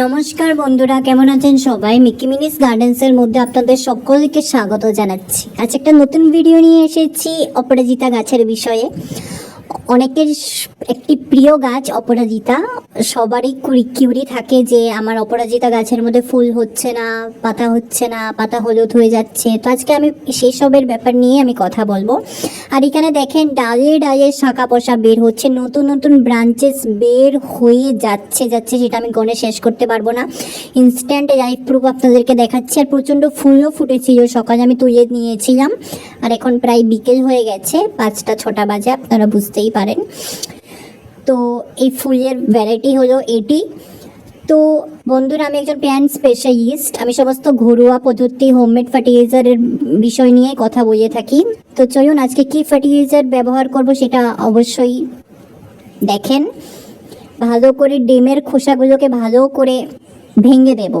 নমস্কার বন্ধুরা, কেমন আছেন সবাই? মিকি মিনিস গার্ডেন্সের মধ্যে আপনাদের সকলকে স্বাগত জানাচ্ছি। আজ একটা নতুন ভিডিও নিয়ে এসেছি অপরাজিতা গাছের বিষয়ে। অনেকের একটি প্রিয় গাছ অপরাজিতা। সবারই কিউরি থাকে যে আমার অপরাজিতা গাছের মধ্যে ফুল হচ্ছে না, পাতা হচ্ছে না, পাতা হলুদ হয়ে যাচ্ছে। তো আজকে আমি সেই সবের ব্যাপার নিয়ে আমি কথা বলব। আর এখানে দেখেন, ডালে ডালে শাখা পোষা বের হচ্ছে, নতুন নতুন ব্রাঞ্চেস বের হয়ে যাচ্ছে যাচ্ছে সেটা আমি গণে শেষ করতে পারব না। ইনস্ট্যান্ট লাইভ প্রুফ আপনাদেরকে দেখাচ্ছি। আর প্রচণ্ড ফুলও ফুটেছিল, সকালে আমি তুলে নিয়েছিলাম। আর এখন প্রায় বিকেল হয়ে গেছে, পাঁচটা, ছটা বাজে, আপনারা বুঝতেই পারেন। তো এই ফুলের ভ্যারাইটি হলো এটি তো বন্ধুরা, আমি একজন প্ল্যান্ট স্পেশালিস্ট আমি সমস্ত ঘরোয়া পদ্ধতি হোমমেড ফার্টিলাইজারের বিষয় নিয়ে কথা বলে থাকি। তো চলুন, আজকে কি ফার্টিলাইজার ব্যবহার করব সেটা অবশ্যই দেখেন। ভালো করে ডিমের খোসাগুলোকে ভালো করে ভেঙে দেব।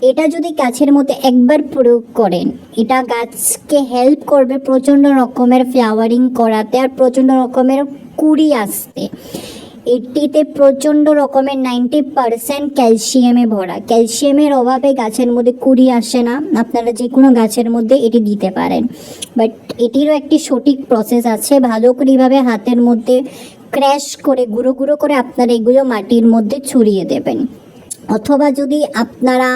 এটা যদি গাছের মধ্যে একবার প্রয়োগ করেন, এটা গাছকে হেল্প করবে প্রচণ্ড রকমের ফ্লাওয়ারিং করাতে আর প্রচণ্ড রকমের কুড়ি আসতে। এটিতে প্রচণ্ড রকমের নাইনটি পারসেন্ট ক্যালসিয়ামে ভরা। ক্যালসিয়ামের অভাবে গাছের মধ্যে কুড়ি আসে না। আপনারা যে কোনো গাছের মধ্যে এটি দিতে পারেন। বাট এটিরও একটি সঠিক প্রসেস আছে। ভালো করেভাবে হাতের মধ্যে ক্র্যাশ করে, গুঁড়ো গুঁড়ো করে আপনারা এগুলো মাটির মধ্যে ছড়িয়ে দেবেন। অথবা যদি আপনারা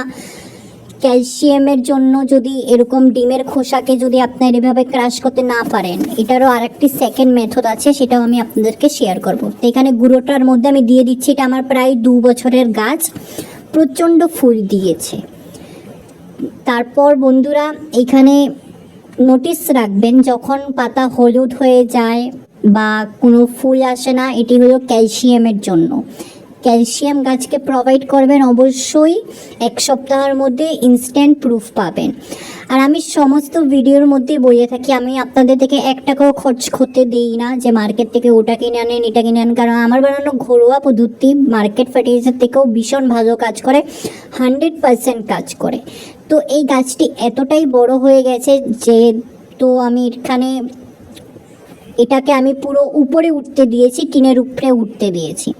ক্যালসিয়ামের জন্য যদি এরকম ডিমের খোসাকে যদি আপনার এভাবে ক্রাশ করতে না পারেন, এটারও আরেকটি সেকেন্ড মেথড আছে, সেটাও আমি আপনাদেরকে শেয়ার করব। তো এখানে গুঁড়োটার মধ্যে আমি দিয়ে দিচ্ছি, এটা আমার প্রায় দু বছরের গাছ, প্রচণ্ড ফুল দিয়েছে। তারপর বন্ধুরা, এখানে নোটিস রাখবেন, যখন পাতা হলুদ হয়ে যায় বা কোনো ফুল আসে না, এটি হলো ক্যালসিয়ামের জন্য। ক্যালসিয়াম গাছকে প্রোভাইড করবেন অবশ্যই এক সপ্তাহের মধ্যে ইনস্ট্যান্ট প্রুফ পাবেন। আর আমি সমস্ত ভিডিওর মধ্যে বলে থাকি, আমি আপনাদের থেকে এক টাকাও খরচ করতে দিই না যে মার্কেট থেকে ওটা কিনে আনেন, এটা কিনে আনেন, কারণ আমার বানানো ঘরোয়া পদ্ধতি মার্কেট ফার্টিলাইজার থেকেও ভীষণ ভালো কাজ করে হান্ড্রেড পার্সেন্ট কাজ করে। তো এই গাছটি এতটাই বড় হয়ে গেছে যে তো আমি এখানে এটাকে আমি পুরো উপরে উঠতে দিয়েছি, টিনের উপরে উঠতে দিয়েছি।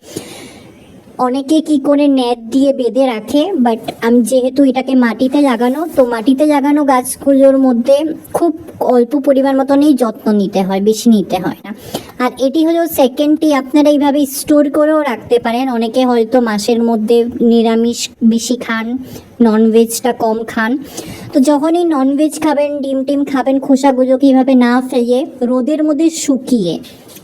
অনেকে কি করে নেট দিয়ে বেঁধে রাখে বাট আমি যেহেতু এটাকে মাটিতে লাগানো, তো মাটিতে লাগানো গাছগুলোর মধ্যে খুব অল্প পরিমাণ মতনই যত্ন নিতে হয়, বেশি নিতে হয় না। আর এটি হলো সেকেন্ডটি আপনারা এইভাবে স্টোর করেও রাখতে পারেন। অনেকে হয়তো মাসের মধ্যে নিরামিষ বেশি খান ননভেজটা কম খান। তো যখনই ননভেজ খাবেন, ডিম টিম খাবেন খোসাগুলোকে এইভাবে না ফেলে, রোদের মধ্যে শুকিয়ে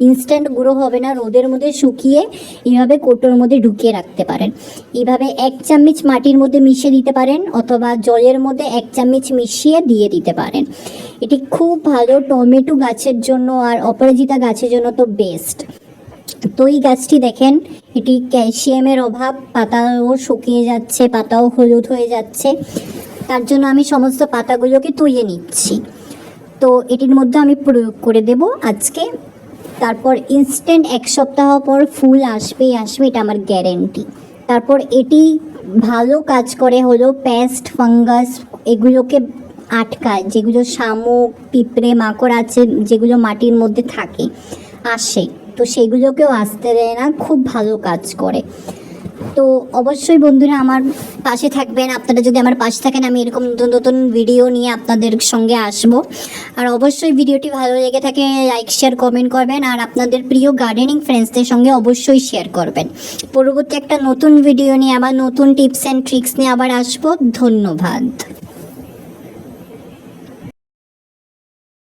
ইনস্ট্যান্ট গুঁড়ো হবে না, রোদের মধ্যে শুকিয়ে এইভাবে কোটোর মধ্যে ঢুকিয়ে রাখতে পারেন। এইভাবে এক চামচ মাটির মধ্যে মিশিয়ে দিতে পারেন অথবা জলের মধ্যে এক চামচ মিশিয়ে দিয়ে দিতে পারেন। এটি খুব ভালো টমেটো গাছের জন্য আর অপরাজিতা গাছের জন্য তো বেস্ট তো এই গাছটি দেখেন, এটি ক্যালসিয়ামের অভাব, পাতাও শুকিয়ে যাচ্ছে, পাতাও হলুদ হয়ে যাচ্ছে। তার জন্য আমি সমস্ত পাতাগুলোকে তুলে নিচ্ছি। তো এটির মধ্যে আমি প্রয়োগ করে দেব আজকে। তারপর ইনস্ট্যান্ট এক সপ্তাহ পর ফুল আসবেই আসবে, এটা আমার গ্যারেন্টি তারপর এটি ভালো কাজ করে হলো পেস্ট ফাঙ্গাস এগুলোকে আটকায়, যেগুলো শামুক, পিঁপড়ে, মাকড় আছে, যেগুলো মাটির মধ্যে থাকে, আসে। তো সেগুলোকেও আসতে দেয় না, খুব ভালো কাজ করে। তো অবশ্যই বন্ধুরা আমার পাশে থাকবেন। আপনারা যদি আমার পাশে থাকেন, আমি এরকম নতুন নতুন ভিডিও নিয়ে আপনাদের সঙ্গে আসব। আর অবশ্যই ভিডিওটি ভালো লেগে থাকে লাইক শেয়ার কমেন্ট করবেন। আর আপনাদের প্রিয় গার্ডেনিং ফ্রেন্ডসদের সঙ্গে অবশ্যই শেয়ার করবেন। পরবর্তী একটা নতুন ভিডিও নিয়ে, আবার নতুন টিপস অ্যান্ড ট্রিক্স নিয়ে আবার আসব। ধন্যবাদ।